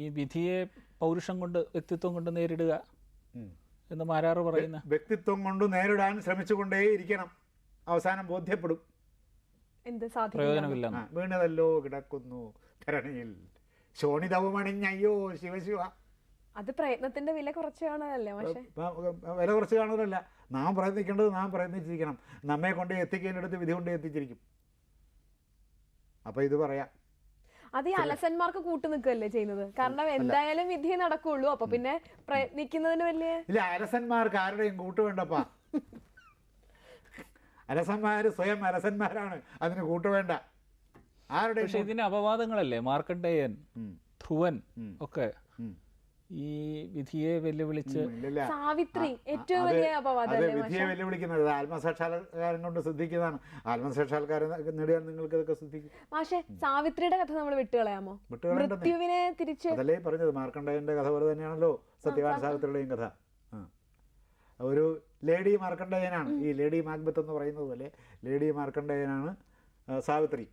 ഈ വിധിയെ പൗരുഷം കൊണ്ട് വ്യക്തിത്വം കൊണ്ട് നേരിടുക എന്ന് മാരാറ് പറയുന്ന വ്യക്തിത്വം കൊണ്ട് നേരിടാൻ ശ്രമിച്ചുകൊണ്ടേ ഇരിക്കണം. അവസാനം ബോധ്യപ്പെടും. എന്ത് സാധിക്കും പ്രയോജനമില്ല വീണതല്ലോ കിടക്കുന്നു ധരണിയിൽ. ശോണിതവുമണിഞ്ഞയ്യോ ശിവശിവ അത് പ്രയത്നത്തിന്റെ വില കുറച്ച് കാണാനല്ലേ പക്ഷെ വില കുറച്ച് കാണുന്നതല്ല. നാം പ്രയത്നിക്കേണ്ടത് നാം പ്രയത്നിച്ചിരിക്കണം. നമ്മെ കൊണ്ട് എത്തിക്കേണ്ടടുത്ത് വിധി കൊണ്ട് എത്തിച്ചിരിക്കും. അപ്പോൾ ഇത് പറയാം. അത് ഈ അലസന്മാർക്ക് കൂട്ടു നിൽക്കുകയല്ലേ ചെയ്യുന്നത്? കാരണം എന്തായാലും വിധിയെ നടക്കുള്ളൂ. അപ്പൊ പിന്നെ പ്രയത്നിക്കുന്നതിന് വലിയ ഇല്ല അലസന്മാർക്ക് ആരുടെയും കൂട്ടു വേണ്ടപ്പാ? അലസന്മാർ സ്വയം അലസന്മാരാണ്. അതിന് കൂട്ടു വേണ്ട. ആരുടെ പക്ഷെ ഇതിന് അപവാദങ്ങളല്ലേ? മാർക്കണ്ടേയൻ. ധ്രുവൻ ഒക്കെ. ഈ വിധിയെ വെല്ലുവിളിച്ച് സാവിത്രി ഏറ്റവും വലിയ അപവാദം വിധിയെ വെല്ലുവിളിക്കുന്നത്. ആത്മസാക്ഷാത്കാരം കൊണ്ട് ശ്രദ്ധിക്കുന്നതാണ് ആത്മസാക്ഷാത്കാരം നേടിയാൽ നിങ്ങൾക്ക് ഇതൊക്കെ ശ്രദ്ധിക്കും മാഷെ സാവിത്രിയുടെ കഥ നമ്മൾ വിട്ടുകളയാമോ. മൃത്യുവിനെ തിരിച്ച് അതല്ലേ പറഞ്ഞത്. മാർക്കണ്ഡേയന്റെ കഥ പോലെ തന്നെയാണല്ലോ സത്യവാൻ സാവിത്രിയുടെയും കഥ. ഒരു ലേഡി മാർക്കണ്ഡേയനാണ് ഈ ലേഡി മാക്ബത്ത് എന്ന് പറയുന്നത് പോലെ ലേഡി മാർക്കണ്ഡേയനാണ് സാവിത്രി.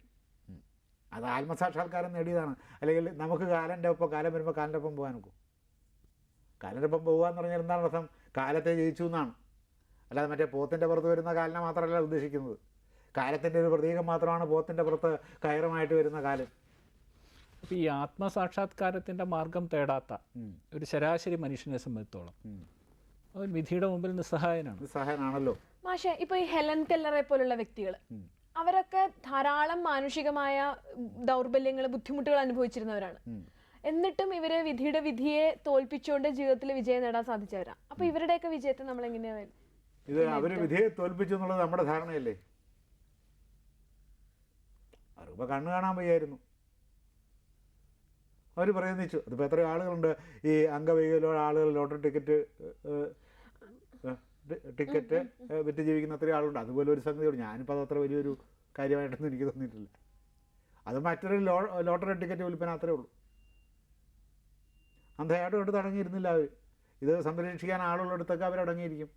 അത് ആത്മസാക്ഷാത്കാരം നേടിയതാണ്. അല്ലെങ്കിൽ നമുക്ക് കാലന്റെ ഒപ്പം കാലം വരുമ്പോൾ കാലിന്റെ ഒപ്പം പോകാൻ നോക്കും കാലിന്റെ പോവുക എന്ന് പറഞ്ഞാൽ എന്താണ് അർത്ഥം? കാലത്തെ ജയിച്ചു എന്നാണ്. അല്ലാതെ മറ്റേ പോത്തിന്റെ പുറത്ത് വരുന്ന കാലിനെ മാത്രമല്ല ഉദ്ദേശിക്കുന്നത്. കാലത്തിന്റെ ഒരു പ്രതീകം മാത്രമാണ് പോത്തിന്റെ പുറത്ത് കയറുമായിട്ട് വരുന്ന കാലം. അപ്പം ഈ ആത്മസാക്ഷാത്കാരത്തിന്റെ മാർഗം തേടാത്ത ഒരു ശരാശരി മനുഷ്യനെ സംബന്ധിച്ചോളം. അവൻ വിധിയുടെ മുമ്പിൽ നിസ്സഹായനാണ്. നിസ്സഹായനാണല്ലോ. സഹായനാണല്ലോ മാഷെ ഇപ്പൊ ഈ ഹെലൻ കെല്ലറെ പോലുള്ള വ്യക്തികൾ അവരൊക്കെ ധാരാളം മാനുഷികമായ ദൗർബല്യങ്ങൾ ബുദ്ധിമുട്ടുകൾ അനുഭവിച്ചിരുന്നവരാണ് എന്നിട്ടും ഇവരെ വിധിയുടെ വിധിയെ തോൽപ്പിച്ചുകൊണ്ട് ജീവിതത്തിൽ വിജയം നേടാൻ സാധിച്ചവരാ. അപ്പൊ ഇവരുടെയൊക്കെ വിജയത്തെ നമ്മൾ എങ്ങനെയാ ഇത് അവർ വിധിയെ തോൽപ്പിച്ചു എന്നുള്ളത് നമ്മുടെ ധാരണയല്ലേ? അവർക്കിപ്പോൾ കണ്ണു കാണാൻ വയ്യായിരുന്നു. അവർ പ്രയത്നിച്ചു അതിപ്പോൾ എത്ര ആളുകളുണ്ട്. ഈ അംഗവൈകല്യമുള്ള ആളുകൾ ലോട്ടറി ടിക്കറ്റ് ടിക്കറ്റ് വിറ്റ് ജീവിക്കുന്ന അത്രയും ആളുണ്ട് അതുപോലെ ഒരു സംഗതിയുണ്ട്. ഞാനിപ്പോൾ അത് അത്ര വലിയൊരു കാര്യമായിട്ടൊന്നും എനിക്ക് തോന്നിയിട്ടില്ല. അത് മറ്റൊരു ലോ ലോട്ടറി ടിക്കറ്റ് വിൽപ്പന അത്രേ ഉള്ളൂ. അന്ധയായിട്ടും കൊണ്ട് അടങ്ങിയിരുന്നില്ല അവർ ഇത് സംരക്ഷിക്കാൻ ആളുള്ളിടത്തൊക്കെ അവരടങ്ങിയിരിക്കും.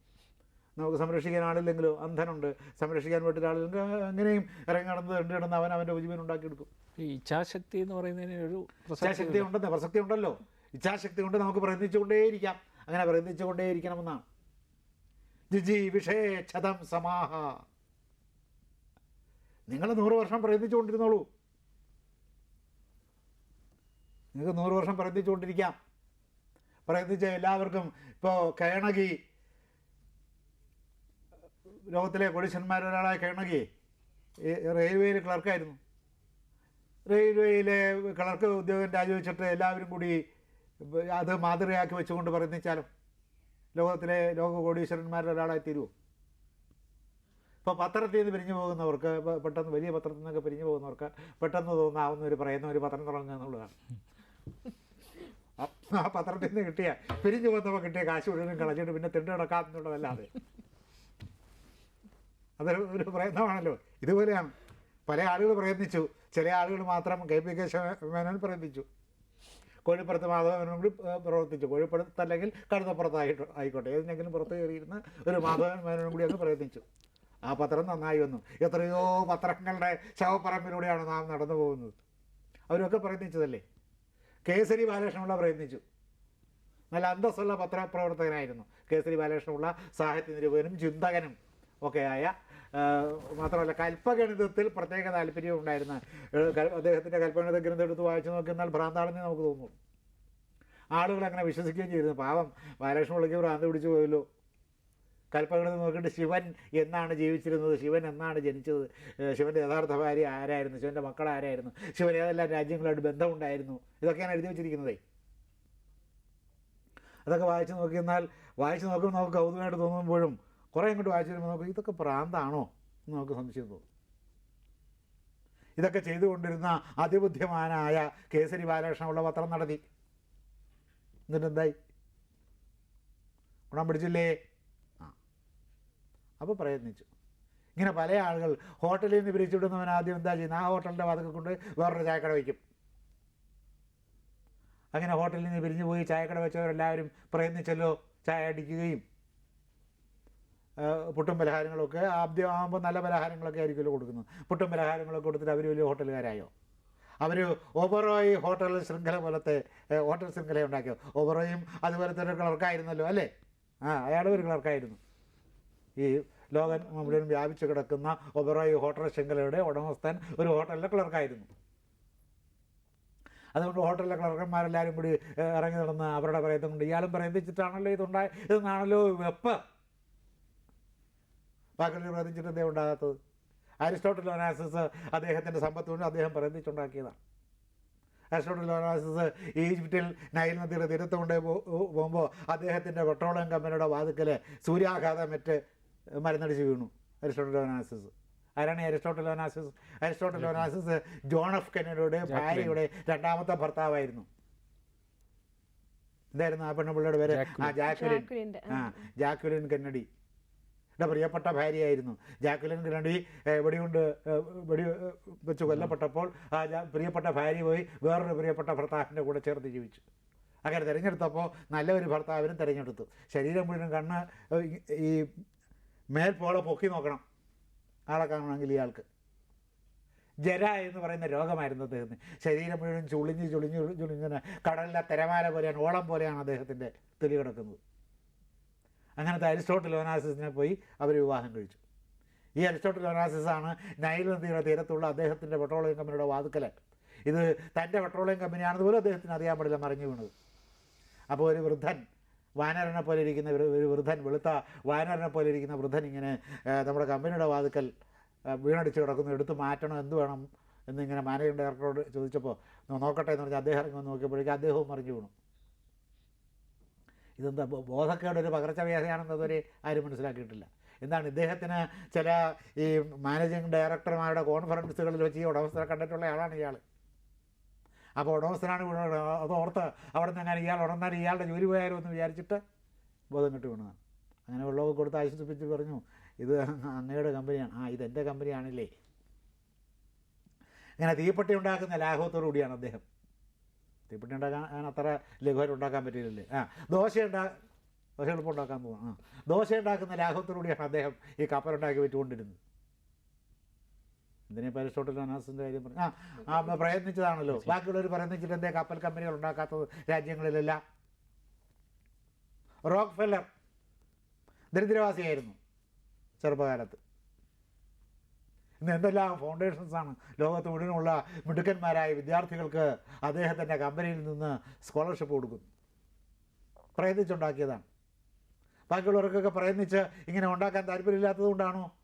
നമുക്ക് സംരക്ഷിക്കാൻ ആളില്ലെങ്കിലോ? അന്ധനുണ്ട്. സംരക്ഷിക്കാൻ പറ്റുന്ന ആളില്ലെങ്കിൽ എങ്ങനെയും ഇറങ്ങി നടന്ന് കണ്ടു കിടന്ന് അവൻ അവന്റെ ഉപജീവനം ഉണ്ടാക്കിയെടുക്കും. ഈ ഇച്ഛാശക്തി എന്ന് പറയുന്നതിന് ഒരു ഇച്ഛാശക്തി ഉണ്ടെന്ന് പ്രസക്തി ഉണ്ടല്ലോ. ഇച്ഛാശക്തി കൊണ്ട് നമുക്ക് പ്രയത്നിച്ചുകൊണ്ടേയിരിക്കാം അങ്ങനെ പ്രയത്നിച്ചുകൊണ്ടേയിരിക്കണമെന്നാണ് ജിജി വിഷയ ക്ഷതം സമാഹ. നിങ്ങൾ നൂറ് വർഷം പ്രയത്നിച്ചുകൊണ്ടിരുന്നോളൂ നിങ്ങൾക്ക് നൂറ് വർഷം പ്രയത്നിച്ചുകൊണ്ടിരിക്കാം പ്രയത്നിച്ച എല്ലാവർക്കും ഇപ്പോൾ കേണകി ലോകത്തിലെ കൊടിശന്മാരൊരാളായ കേണകി റെയിൽവേയിൽ ക്ലർക്കായിരുന്നു. റെയിൽവേയിലെ ക്ലർക്ക് ഉദ്യോഗം രാജിവെച്ചിട്ട് എല്ലാവരും കൂടി അത് മാതൃകയാക്കി വെച്ചുകൊണ്ട് പ്രയത്നിച്ചാലും ലോകത്തിലെ ലോക കോടീശ്വരന്മാരുടെ ഒരാളായി തീരുമോ ഇപ്പോൾ പത്രത്തിൽ നിന്ന് പിരിഞ്ഞു പോകുന്നവർക്ക് പെട്ടെന്ന് വലിയ പത്രത്തിൽ നിന്നൊക്കെ പിരിഞ്ഞു പോകുന്നവർക്ക് പെട്ടെന്ന് തോന്നാവുന്ന ഒരു പ്രയത്നം ഒരു പത്രം തുടങ്ങുക എന്നുള്ളതാണ്. ആ- പത്രത്തിൽ നിന്ന് കിട്ടിയ പിരിഞ്ഞു പോകുന്നപ്പോൾ കിട്ടിയ കാശ് മുഴുവനും കളഞ്ഞിട്ട് പിന്നെ തിണ്ടു കിടക്കാം എന്നുള്ളതല്ലാതെ. അതൊരു ഒരു പ്രയത്നമാണല്ലോ. ഇതുപോലെയാണ് പല ആളുകൾ പ്രയത്നിച്ചു. ചില ആളുകൾ മാത്രം കെ പി കെ മേനോൻ പ്രയത്നിച്ചു. കോഴിപ്പുറത്ത് മാധവനും കൂടി പ്രവർത്തിച്ചു. കോഴിപ്പുറത്ത് അല്ലെങ്കിൽ കടുത്തപ്പുറത്തായിട്ട് ആയിക്കോട്ടെ. ഏതിനെങ്കിലും പുറത്ത് കയറിയിരുന്ന ഒരു മാധവൻ മേനോനും കൂടി അങ്ങ് പ്രയത്നിച്ചു. ആ പത്രം നന്നായി വന്നു. എത്രയോ പത്രങ്ങളുടെ ശവപ്പറമ്പിലൂടെയാണ് നാം നടന്നു പോകുന്നത്. അവരൊക്കെ പ്രയത്നിച്ചതല്ലേ? കേസരി ബാലകൃഷ്ണപിള്ള പ്രയത്നിച്ചു. നല്ല അന്തസ്സുള്ള പത്രപ്രവർത്തകനായിരുന്നു കേസരി ബാലകൃഷ്ണപിള്ള സാഹിത്യ നിരൂപകനും ചിന്തകനും ഒക്കെയായ മാത്രമല്ല കൽപ്പഗണിതത്തിൽ പ്രത്യേക താല്പര്യം ഉണ്ടായിരുന്ന അദ്ദേഹത്തിന്റെ കൽപ്പഗണിത ഗ്രന്ഥം എടുത്ത് വായിച്ചു നോക്കിയാൽ ഭ്രാന്താണെന്ന് നമുക്ക് തോന്നുന്നു. ആളുകൾ അങ്ങനെ വിശ്വസിക്കുകയും ചെയ്തിരുന്നു. പാവം ബാലകൃഷ്ണപിള്ളയ്ക്ക് ഭ്രാന്ത് പിടിച്ചു പോയല്ലോ. കൽപ്പഗണിതം നോക്കിയിട്ട് ശിവൻ എന്നാണ് ജീവിച്ചിരുന്നത് ശിവൻ എന്നാണ് ജനിച്ചത് ശിവന്റെ യഥാർത്ഥ ഭാര്യ ആരായിരുന്നു ശിവന്റെ മക്കൾ ആരായിരുന്നു ശിവൻ ഏതെല്ലാം രാജ്യങ്ങളായിട്ട് ബന്ധമുണ്ടായിരുന്നു ഇതൊക്കെയാണ് എഴുതി വെച്ചിരിക്കുന്നതേ. അതൊക്കെ വായിച്ച് നോക്കിയെന്നാൽ വായിച്ച് നോക്കുമ്പോൾ നമുക്ക് കൗതുകമായിട്ട് തോന്നുമ്പോഴും കുറേ ഇങ്ങോട്ട് വായിച്ചു വരുമ്പോൾ നമുക്ക് ഇതൊക്കെ പ്രാന്താണോ എന്ന് നമുക്ക് സംശയം തോന്നും. ഇതൊക്കെ ചെയ്തുകൊണ്ടിരുന്ന അതിബുദ്ധിമാനായ കേസരി ബാലകൃഷ്ണമുള്ള പത്രം നടത്തി. എന്നിട്ടെന്തായി? ഗുണം പിടിച്ചില്ലേ അപ്പോൾ പ്രയത്നിച്ചു. ഇങ്ങനെ പല ആളുകൾ ഹോട്ടലിൽ നിന്ന് പിരിച്ചുവിടുന്നവൻ ആദ്യം എന്താ ചെയ്യുന്നത് ആ ഹോട്ടലിന്റെ വാതൊക്കെ കൊണ്ട് വേറൊരു ചായക്കട വയ്ക്കും. അങ്ങനെ ഹോട്ടലിൽ നിന്ന് പിരിഞ്ഞു പോയി ചായക്കട വെച്ചവരെല്ലാവരും പ്രയത്നിച്ചല്ലോ ചായ അടിക്കുകയും പുട്ടും പലഹാരങ്ങളൊക്കെ ആദ്യം ആകുമ്പോൾ നല്ല പലഹാരങ്ങളൊക്കെ ആയിരിക്കുമല്ലോ കൊടുക്കുന്നത്. പുട്ടും പലഹാരങ്ങളൊക്കെ കൊടുത്തിട്ട് അവർ വലിയ ഹോട്ടലുകാരായോ? അവർ ഓബറോയ് ഹോട്ടൽ ശൃംഖല പോലത്തെ ഹോട്ടൽ ശൃംഖല ഉണ്ടാക്കിയോ ഓബറോയും അതുപോലത്തെ ഒരു ക്ലർക്കായിരുന്നല്ലോ അല്ലേ? ആ അയാളും ഒരു ക്ലർക്കായിരുന്നു ഈ ലോകം മുഴുവൻ വ്യാപിച്ചു കിടക്കുന്ന ഒബറോയ് ഹോട്ടൽ ശൃംഖലയുടെ ഉടമസ്ഥൻ ഒരു ഹോട്ടലിലെ ക്ലർക്കായിരുന്നു. അതുകൊണ്ട് ഹോട്ടലിലെ ക്ലർക്കന്മാരെല്ലാവരും കൂടി ഇറങ്ങി നടന്ന് അവരുടെ പ്രയത്നം കൊണ്ട് ഇയാളും പ്രയത്നിച്ചിട്ടാണല്ലോ ഇതുണ്ടായ ഇതെന്നാണല്ലോ വെപ്പ്. ബാക്കിയുള്ള പ്രയത്നിച്ചിട്ട് എന്തേ ഉണ്ടാകാത്തത്. അരിസ്റ്റോട്ടിൽ ഒനാസിസ് അദ്ദേഹത്തിന്റെ സമ്പത്ത് കൊണ്ട് അദ്ദേഹം പ്രയത്നിച്ചുണ്ടാക്കിയതാണ് അരിസ്റ്റോട്ടൽ ഒനാസിസ് ഈജിപ്തിൽ നൈൽ നദിയുടെ തീരത്ത് കൊണ്ടേ പോകുമ്പോൾ അദ്ദേഹത്തിന്റെ പെട്രോളിയം കമ്പനിയുടെ വാതുക്കൽ സൂര്യാഘാതമേറ്റ് മരുന്നടിച്ച് വീണു. അരിസ്റ്റോട്ടൽ ഒനാസിസ് ആരാണ് Aristotle Onassis Aristotle Onassis John F കെനഡയുടെ ഭാര്യയുടെ രണ്ടാമത്തെ ഭർത്താവായിരുന്നു. എന്തായിരുന്നു ആ പെണ്ണുപിള്ളയുടെ പേര്? ആ ജാക്വലിൻ ആ. Jacqueline Kennedy. എന്റെ പ്രിയപ്പെട്ട ഭാര്യയായിരുന്നു. ജാക്വലിൻ കെന്നഡി വെടികൊണ്ട് വെടി വെച്ച് കൊല്ലപ്പെട്ടപ്പോൾ ആ പ്രിയപ്പെട്ട ഭാര്യ പോയി വേറൊരു പ്രിയപ്പെട്ട ഭർത്താവിന്റെ കൂടെ ചേർത്ത് ജീവിച്ചു. അങ്ങനെ തിരഞ്ഞെടുത്തപ്പോൾ നല്ലൊരു ഭർത്താവിനും തിരഞ്ഞെടുത്തു. ശരീരം മുഴുവൻ കണ്ണ് ഈ- ഈ മേൽപ്പോളെ പൊക്കി നോക്കണം. ആളെ കാണണമെങ്കിൽ ഇയാൾക്ക്. ജര എന്ന് പറയുന്ന രോഗമായിരുന്നു അദ്ദേഹത്തിന്. ശരീരം മുഴുവൻ ചുളിഞ്ഞ് ചുളിഞ്ഞ് ചുളിഞ്ഞിങ്ങനെ കടലിലെ തിരമാല പോലെയാണ് ഓളം പോലെയാണ് അദ്ദേഹത്തിന്റെ തെളി കിടക്കുന്നത്. അങ്ങനത്തെ അരിസ്റ്റോട്ടിൽ ഓനാസിസിനെ പോയി അവർ വിവാഹം കഴിച്ചു. ഈ അരിസ്റ്റോട്ടിൽ ഓനാസിസ് ആണ് നൈൽ നദിയുടെ തീരത്തുള്ള അദ്ദേഹത്തിന്റെ പെട്രോളിയം കമ്പനിയുടെ വാതുക്കൽ ഇത് തന്റെ പെട്രോളിയം കമ്പനിയാണെന്ന് പോലും അദ്ദേഹത്തിന് അറിയാൻ പാടില്ല മറിഞ്ഞു വീണത്. അപ്പോൾ ഒരു വൃദ്ധൻ വാനരനെ പോലെ ഇരിക്കുന്ന ഒരു വൃദ്ധൻ വെളുത്ത വാനരനെ പോലെ ഇരിക്കുന്ന വൃദ്ധൻ ഇങ്ങനെ നമ്മുടെ കമ്പനിയുടെ വാതുക്കൽ വീണടിച്ച് കിടക്കുന്നു. എടുത്ത് മാറ്റണം എന്ത് വേണം എന്നിങ്ങനെ മാനേജിംഗ് ഡയറക്ടറോട് ചോദിച്ചപ്പോൾ നോക്കട്ടെ എന്ന് പറഞ്ഞാൽ അദ്ദേഹം ഇറങ്ങി വന്ന് നോക്കിയപ്പോഴേക്കും അദ്ദേഹവും മറിഞ്ഞു വീണു. ഇതെന്താ ബോധക്കേടൊരു ബോധക്കേട് ഒരു പകർച്ചവ്യാധിയാണെന്ന് അതുവരെ ആരും മനസ്സിലാക്കിയിട്ടില്ല. എന്താണ് ഇദ്ദേഹത്തിന് ചില ഈ മാനേജിംഗ് ഡയറക്ടർമാരുടെ കോൺഫറൻസുകളിൽ വെച്ച് ഈ ഉടമസ്ഥരെ കണ്ടിട്ടുള്ള ആളാണ് ഇയാൾ അപ്പോൾ ഉടമസ്ഥനാണ് അത് ഓർത്ത് അവിടെ നിന്ന് അങ്ങനെ ഇയാൾ ഉടന്നാൽ ഇയാളുടെ ജോലി പോയാലോ എന്ന് വിചാരിച്ചിട്ട് ബോധം കിട്ടി വീണതാണ്. അങ്ങനെ വെള്ളമൊക്കെ കൊടുത്ത് ആശ്വസിപ്പിച്ച് പറഞ്ഞു ഇത് അങ്ങയുടെ കമ്പനിയാണ്. ആ ഇത് എന്റെ കമ്പനിയാണല്ലേ. അങ്ങനെ തീപ്പെട്ടി ഉണ്ടാക്കുന്ന ലാഘവത്തോടു കൂടിയാണ് അദ്ദേഹം. തീപ്പെട്ടി ഉണ്ടാക്കാൻ അത്ര ലഘുവായിട്ട് ഉണ്ടാക്കാൻ പറ്റില്ലല്ലേ ആ ദോശ ഉണ്ടാ ദോശ എളുപ്പം ഉണ്ടാക്കാൻ പോകും ആ ദോശ ഉണ്ടാക്കുന്ന ലാഘവത്തോടു കൂടിയാണ് അദ്ദേഹം ഈ കപ്പലുണ്ടാക്കി വെച്ചുകൊണ്ടിരുന്നത്. എന്തിനാ പരിസ്റ്റോട്ടിൽ അനാസിന്റെ കാര്യം പറഞ്ഞു. ആ ആ പ്രയത്നിച്ചതാണല്ലോ. ബാക്കിയുള്ളവർ പ്രയത്നിച്ചിട്ട് എന്തേ കപ്പൽ കമ്പനികൾ ഉണ്ടാക്കാത്തത് രാജ്യങ്ങളിലല്ല? റോക്ക് ഫെല്ലർ ദരിദ്രവാസിയായിരുന്നു ചെറുപ്പകാലത്ത്. ഇന്ന് എന്തെല്ലാം ഫൗണ്ടേഷൻസാണ് ലോകത്ത് മുഴുവനുള്ള മിടുക്കന്മാരായ വിദ്യാർത്ഥികൾക്ക് അദ്ദേഹത്തിന്റെ കമ്പനിയിൽ നിന്ന് സ്കോളർഷിപ്പ് കൊടുക്കുന്നു. പ്രയത്നിച്ചുണ്ടാക്കിയതാണ്. ബാക്കിയുള്ളവർക്കൊക്കെ പ്രയത്നിച്ച് ഇങ്ങനെ ഉണ്ടാക്കാൻ താല്പര്യമില്ലാത്തത് കൊണ്ടാണോ?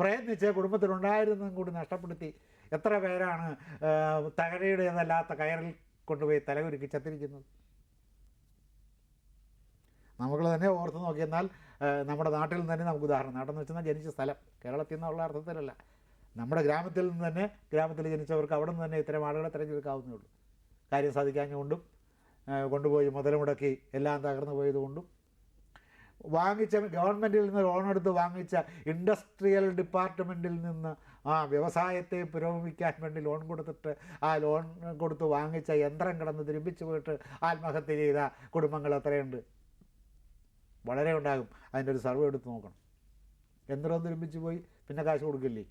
പ്രയത്നിച്ച് കുടുംബത്തിലുണ്ടായിരുന്നതും കൂടി നഷ്ടപ്പെടുത്തി. എത്ര പേരാണ് തകരയുടേതല്ലാത്ത കയറിൽ കൊണ്ടുപോയി തലകുരുക്കി ചത്തിരിക്കുന്നത്? നമ്മൾ തന്നെ ഓർത്ത് നോക്കിയെന്നാൽ നമ്മുടെ നാട്ടിൽ നിന്ന് തന്നെ നമുക്ക് ഉദാഹരണം നാടെന്ന് വെച്ചാൽ ജനിച്ച സ്ഥലം. കേരളത്തിൽ നിന്നുള്ള അർത്ഥത്തിലല്ല. നമ്മുടെ ഗ്രാമത്തിൽ നിന്ന് തന്നെ ഗ്രാമത്തിൽ ജനിച്ചവർക്ക് അവിടെ നിന്ന് തന്നെ ഇത്തരം ആളുകളെ തിരഞ്ഞെടുക്കാവുന്നേ ഉള്ളൂ. കാര്യം സാധിക്കാഞ്ഞുകൊണ്ടും കൊണ്ടുപോയി മുതൽ മുടക്കി എല്ലാം തകർന്നു പോയതുകൊണ്ടും വാങ്ങിച്ച ഗവൺമെന്റിൽ നിന്ന് ലോൺ എടുത്ത് വാങ്ങിച്ച ഇൻഡസ്ട്രിയൽ ഡിപ്പാർട്ട്മെന്റിൽ നിന്ന് ആ വ്യവസായത്തെ പുരോഗമിക്കാൻ വേണ്ടി ലോൺ കൊടുത്തിട്ട് ആ ലോൺ കൊടുത്ത് വാങ്ങിച്ച യന്ത്രം കിടന്ന് തിരുമ്പിച്ച് പോയിട്ട് ആത്മഹത്യ ചെയ്ത കുടുംബങ്ങൾ എത്രയുണ്ട് വളരെ ഉണ്ടാകും. അതിന്റെ ഒരു സർവേ എടുത്ത് നോക്കണം. യന്ത്രവും തിരുമ്പിച്ച് പോയി പിന്നെ കാശ് കൊടുക്കില്ലേ?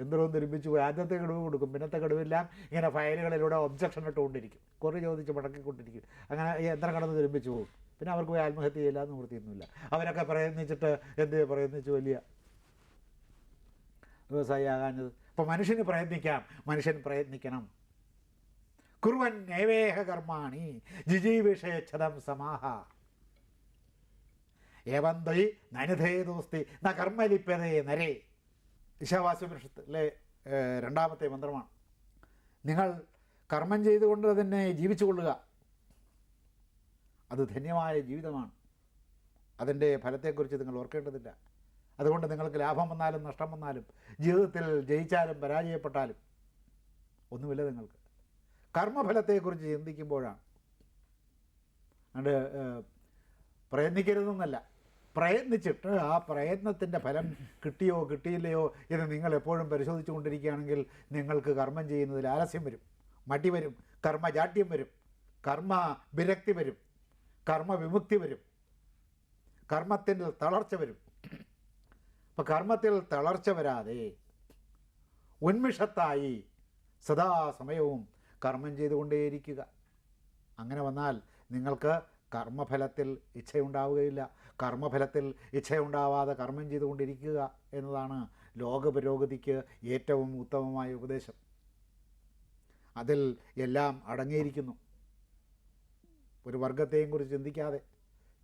യന്ത്രവും തിരുമ്പിച്ച് പോയി ആദ്യത്തെ ഗഡുവ് കൊടുക്കും. പിന്നത്തെ ഗഡുവെല്ലാം ഇങ്ങനെ ഫയലുകളിലൂടെ ഒബ്ജക്ഷൻ ഇട്ടുകൊണ്ടിരിക്കും. കുറേ ചോദിച്ച് മടക്കിക്കൊണ്ടിരിക്കും. അങ്ങനെ യന്ത്രം കടന്ന് തിരുമ്പിച്ച് പോകും. പിന്നെ അവർക്ക് പോയി ആത്മഹത്യ ചെയ്യില്ല എന്ന് നിവൃത്തിയൊന്നുമില്ല. അവരൊക്കെ പ്രയത്നിച്ചിട്ട് എന്ത് പ്രയത്നിച്ച് വലിയ വ്യവസായി ആകാഞ്ഞത്. അപ്പോൾ മനുഷ്യന് പ്രയത്നിക്കാം. മനുഷ്യൻ പ്രയത്നിക്കണം. കുറുവൻ നൈവേഹ കർമാണി ജിജീവിഷയച്ഛതം സമാഹ. ഏവന്തൈ ത്വയി നനുധേ ദോസ്തി ന കർമ്മലിപ്യതേ നരേ. ഈശാവാസ്യപുരുഷത്തിലെ ഏഹ്, രണ്ടാമത്തെ മന്ത്രമാണ്. നിങ്ങൾ കർമ്മം ചെയ്തുകൊണ്ട് തന്നെ ജീവിച്ചു കൊള്ളുക. അത് ധന്യമായ ജീവിതമാണ്. അതിന്റെ ഫലത്തെക്കുറിച്ച് നിങ്ങൾ ഓർക്കേണ്ടതില്ല. അതുകൊണ്ട് നിങ്ങൾക്ക് ലാഭം വന്നാലും നഷ്ടം വന്നാലും ജീവിതത്തിൽ ജയിച്ചാലും പരാജയപ്പെട്ടാലും ഒന്നുമില്ല നിങ്ങൾക്ക്. കർമ്മഫലത്തെക്കുറിച്ച് ചിന്തിക്കുമ്പോഴാണ്. അതുകൊണ്ട് പ്രയത്നിക്കരുതെന്നല്ല. പ്രയത്നിച്ചിട്ട് ആ പ്രയത്നത്തിന്റെ ഫലം കിട്ടിയോ കിട്ടിയില്ലയോ എന്ന് നിങ്ങൾ എപ്പോഴും പരിശോധിച്ചു കൊണ്ടിരിക്കുകയാണെങ്കിൽ നിങ്ങൾക്ക് കർമ്മം ചെയ്യുന്നതിൽ ആലസ്യം വരും. മടി വരും. കർമ്മജാട്യം വരും. കർമ്മ വിരക്തി വരും. കർമ്മ വിമുക്തി വരും. കർമ്മത്തിൽ തളർച്ച വരും. അപ്പം കർമ്മത്തിൽ തളർച്ച വരാതെ ഉന്മിഷത്തായി സദാസമയവും കർമ്മം ചെയ്തുകൊണ്ടേയിരിക്കുക. അങ്ങനെ വന്നാൽ നിങ്ങൾക്ക് കർമ്മഫലത്തിൽ ഇച്ഛയുണ്ടാവുകയില്ല. കർമ്മഫലത്തിൽ ഇച്ഛയുണ്ടാവാതെ കർമ്മം ചെയ്തുകൊണ്ടിരിക്കുക എന്നതാണ് ലോക പുരോഗതിക്ക് ഏറ്റവും ഉത്തമമായ ഉപദേശം. അതിൽ എല്ലാം അടങ്ങിയിരിക്കുന്നു. ഒരു വർഗത്തെയും കുറിച്ച് ചിന്തിക്കാതെ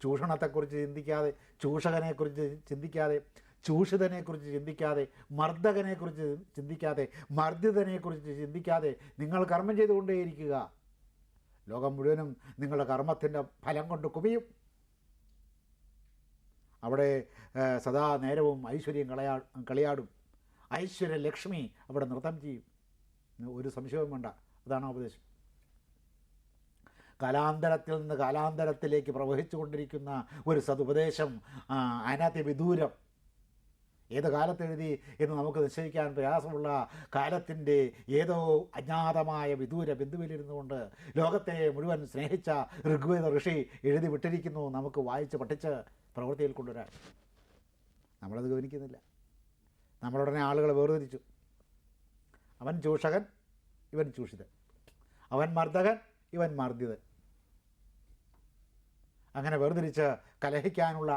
ചൂഷണത്തെക്കുറിച്ച് ചിന്തിക്കാതെ ചൂഷകനെക്കുറിച്ച് ചിന്തിക്കാതെ ചൂഷിതനെക്കുറിച്ച് ചിന്തിക്കാതെ മർദ്ദകനെക്കുറിച്ച് ചിന്തിക്കാതെ മർദ്ദിതനെക്കുറിച്ച് ചിന്തിക്കാതെ നിങ്ങൾ കർമ്മം ചെയ്തുകൊണ്ടേയിരിക്കുക. ലോകം മുഴുവനും നിങ്ങളുടെ കർമ്മത്തിന്റെ ഫലം കൊണ്ട് കുമിയും. അവിടെ സദാ നേരവും ഐശ്വര്യം കളയാ കളിയാടും. ഐശ്വര്യ ലക്ഷ്മി അവിടെ നൃത്തം ചെയ്യും. ഒരു സംശയവും വേണ്ട. അതാണ് ഉപദേശം. കാലാന്തരത്തിൽ നിന്ന് കാലാന്തരത്തിലേക്ക് പ്രവഹിച്ചു കൊണ്ടിരിക്കുന്ന ഒരു സതുപദേശം ആ, അനതി വിദൂരം. ഏത് കാലത്തെഴുതി എന്ന് നമുക്ക് നിശ്ചയിക്കാൻ പ്രയാസമുള്ള കാലത്തിന്റെ ഏതോ അജ്ഞാതമായ വിദൂര ബിന്ദുവിലിരുന്നു കൊണ്ട് ലോകത്തെ മുഴുവൻ സ്നേഹിച്ച ഋഗ്വേദ ഋഷി എഴുതി വിട്ടിരിക്കുന്നു നമുക്ക് വായിച്ച് പഠിച്ച് പ്രവൃത്തിയിൽ കൊണ്ടുവരാൻ. നമ്മളത് ഗവനിക്കുന്നില്ല നമ്മളുടനെ ആളുകളെ വേർതിരിച്ചു. അവൻ ചൂഷകൻ ഇവൻ ചൂഷിതൻ. അവൻ മർദ്ദകൻ ഇവൻ മർദ്ദിതൻ. അങ്ങനെ വേർതിരിച്ച് കലഹിക്കാനുള്ള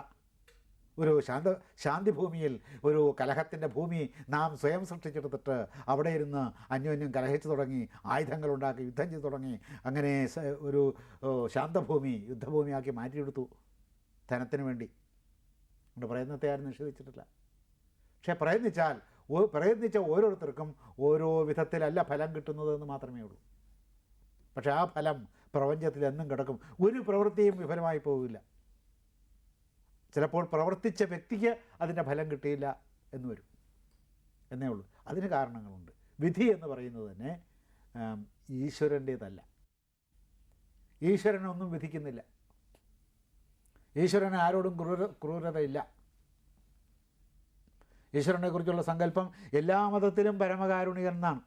ഒരു ശാന്ത ശാന്തിഭൂമിയിൽ ഒരു കലഹത്തിന്റെ ഭൂമി നാം സ്വയം സൃഷ്ടിച്ചെടുത്തിട്ട് അവിടെ ഇരുന്ന് അന്യോന്യം കലഹിച്ചു തുടങ്ങി ആയുധങ്ങളുണ്ടാക്കി യുദ്ധം ചെയ്തു തുടങ്ങി അങ്ങനെ ഒരു ശാന്തഭൂമി യുദ്ധഭൂമിയാക്കി മാറ്റിയെടുത്തു ധനത്തിന് വേണ്ടി. അതുകൊണ്ട് പ്രയത്നത്തെ ആരും നിഷേധിച്ചിട്ടില്ല. പക്ഷേ പ്രയത്നിച്ചാൽ പ്രയത്നിച്ച ഓരോരുത്തർക്കും ഓരോ വിധത്തിലല്ല ഫലം കിട്ടുന്നതെന്ന് മാത്രമേ ഉള്ളൂ. പക്ഷേ ആ ഫലം പ്രപഞ്ചത്തിൽ എന്നും കിടക്കും. ഒരു പ്രവൃത്തിയും വിഫലമായി പോകില്ല ചിലപ്പോൾ പ്രവർത്തിച്ച വ്യക്തിക്ക് അതിന്റെ ഫലം കിട്ടിയില്ല എന്ന് വരും. എന്നേ ഉള്ളൂ. അതിന് കാരണങ്ങളുണ്ട്. വിധി എന്ന് പറയുന്നത് തന്നെ ഈശ്വരന്റേതല്ല. ഈശ്വരനൊന്നും വിധിക്കുന്നില്ല. ഈശ്വരന് ആരോടും ക്രൂര ക്രൂരതയില്ല. ഈശ്വരനെക്കുറിച്ചുള്ള സങ്കല്പം എല്ലാ മതത്തിലും പരമകാരുണികൻ എന്നാണ്.